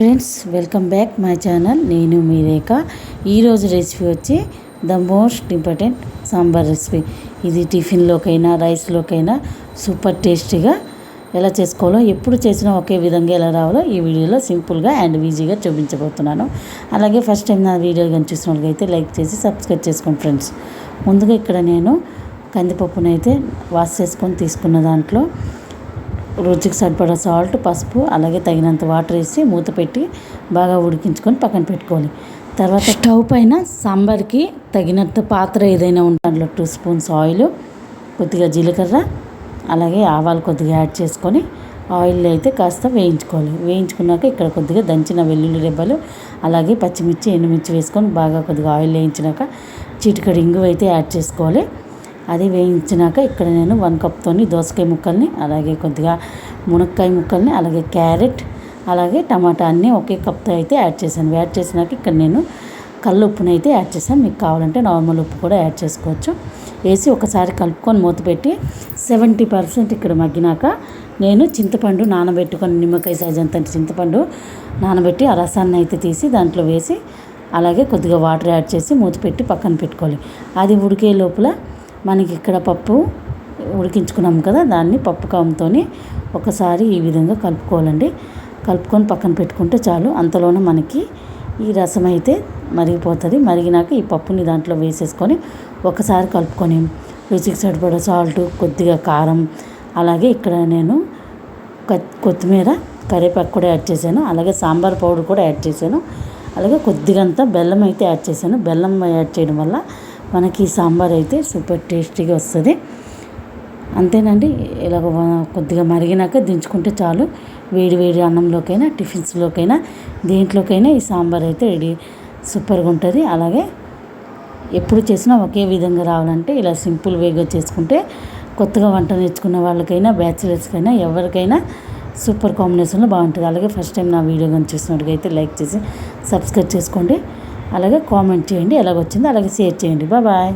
Friends welcome back my channel నేను మీ రేఖ. ఈరోజు రెసిపీ వచ్చి the most important sambar recipe ఇది టిఫిన్లోకైనా రైస్లోకైనా సూపర్ టేస్టీగా ఎలా చేసుకోవాలో ఎప్పుడు చేసినా ఒకే విధంగా ఎలా రావాలో ఈ వీడియోలో సింపుల్గా అండ్ ఈజీగా చూపించబోతున్నాను. అలాగే ఫస్ట్ టైం నా వీడియో కానీ చూసిన వాళ్ళకైతే లైక్ చేసి సబ్స్క్రైబ్ చేసుకోండి ఫ్రెండ్స్ ముందుగా ఇక్కడ నేను కందిపప్పునైతే వాష్ చేసుకొని తీసుకున్న దాంట్లో రుచికి సరిపడా సాల్ట్ పసుపు అలాగే తగినంత వాటర్ వేసి మూత పెట్టి బాగా ఉడికించుకొని పక్కన పెట్టుకోవాలి. తర్వాత స్టవ్ పైన సాంబార్కి తగినంత పాత్ర ఏదైనా ఉంటే దాంట్లో టూ స్పూన్స్ ఆయిల్ కొద్దిగా జీలకర్ర అలాగే ఆవాలు కొద్దిగా యాడ్ చేసుకొని ఆయిల్ అయితే కాస్త వేయించుకోవాలి. వేయించుకున్నాక ఇక్కడ కొద్దిగా దంచిన వెల్లుల్లి రెబ్బలు అలాగే పచ్చిమిర్చి ఎండుమిర్చి వేసుకొని బాగా కొద్దిగా ఆయిల్ వేయించినాక చిటికడి ఇంగు అయితే యాడ్ చేసుకోవాలి. అది వేయించినాక ఇక్కడ నేను వన్ కప్తోని దోసకాయ ముక్కల్ని అలాగే కొద్దిగా మునక్కాయ ముక్కల్ని అలాగే క్యారెట్ అలాగే టమాటా అన్నీ ఒకే కప్తో అయితే యాడ్ చేశాను. యాడ్ చేసినాక ఇక్కడ నేను కళ్ళు ఉప్పుని అయితే యాడ్ చేశాను. మీకు కావాలంటే నార్మల్ ఉప్పు కూడా యాడ్ చేసుకోవచ్చు. వేసి ఒకసారి కలుపుకొని మూత పెట్టి సెవెంటీ పర్సెంట్ ఇక్కడ మగ్గినాక నేను చింతపండు నానబెట్టుకొని నిమ్మకాయ సైజ్ అంత చింతపండు నానబెట్టి ఆ రసాన్ని అయితే తీసి దాంట్లో వేసి అలాగే కొద్దిగా వాటర్ యాడ్ చేసి మూత పెట్టి పక్కన పెట్టుకోవాలి. అది ఉడికే లోపల మనకి ఇక్కడ పప్పు ఉడికించుకున్నాం కదా దాన్ని పప్పు కామంతో ఒకసారి ఈ విధంగా కలుపుకోవాలండి. కలుపుకొని పక్కన పెట్టుకుంటే చాలు అంతలోనే మనకి ఈ రసం అయితే మరిగిపోతుంది. మరిగినాక ఈ పప్పుని దాంట్లో వేసేసుకొని ఒకసారి కలుపుకొని రుచికి సరిపడా సాల్ట్ కొద్దిగా కారం అలాగే ఇక్కడ నేను కొత్తిమీర కరివేపాకు కూడా యాడ్ చేశాను అలాగే సాంబార్ పౌడర్ కూడా యాడ్ చేశాను అలాగే కొద్దిగంత బెల్లం అయితే యాడ్ చేశాను. బెల్లం యాడ్ చేయడం వల్ల మనకి సాంబార్ అయితే సూపర్ టేస్టీగా వస్తుంది. అంతేనండి ఇలాగ కొద్దిగా మరిగినాక దించుకుంటే చాలు. వేడి వేడి అన్నంలోకైనా టిఫిన్స్లోకైనా దేంట్లోకైనా ఈ సాంబార్ అయితే రెడీ సూపర్గా ఉంటుంది. అలాగే ఎప్పుడు చేసినా ఒకే విధంగా రావాలంటే ఇలా సింపుల్ వేగా చేసుకుంటే కొత్తగా వంట నేర్చుకున్న వాళ్ళకైనా బ్యాచిలర్స్కైనా ఎవరికైనా సూపర్ కాంబినేషన్లో బాగుంటుంది. అలాగే ఫస్ట్ టైం నా వీడియో కానీ చూసినట్టుగా లైక్ చేసి సబ్స్క్రైబ్ చేసుకోండి. అలాగే కామెంట్ చేయండి ఎలాగొచ్చిందో అలాగే షేర్ చేయండి. బాబాయ్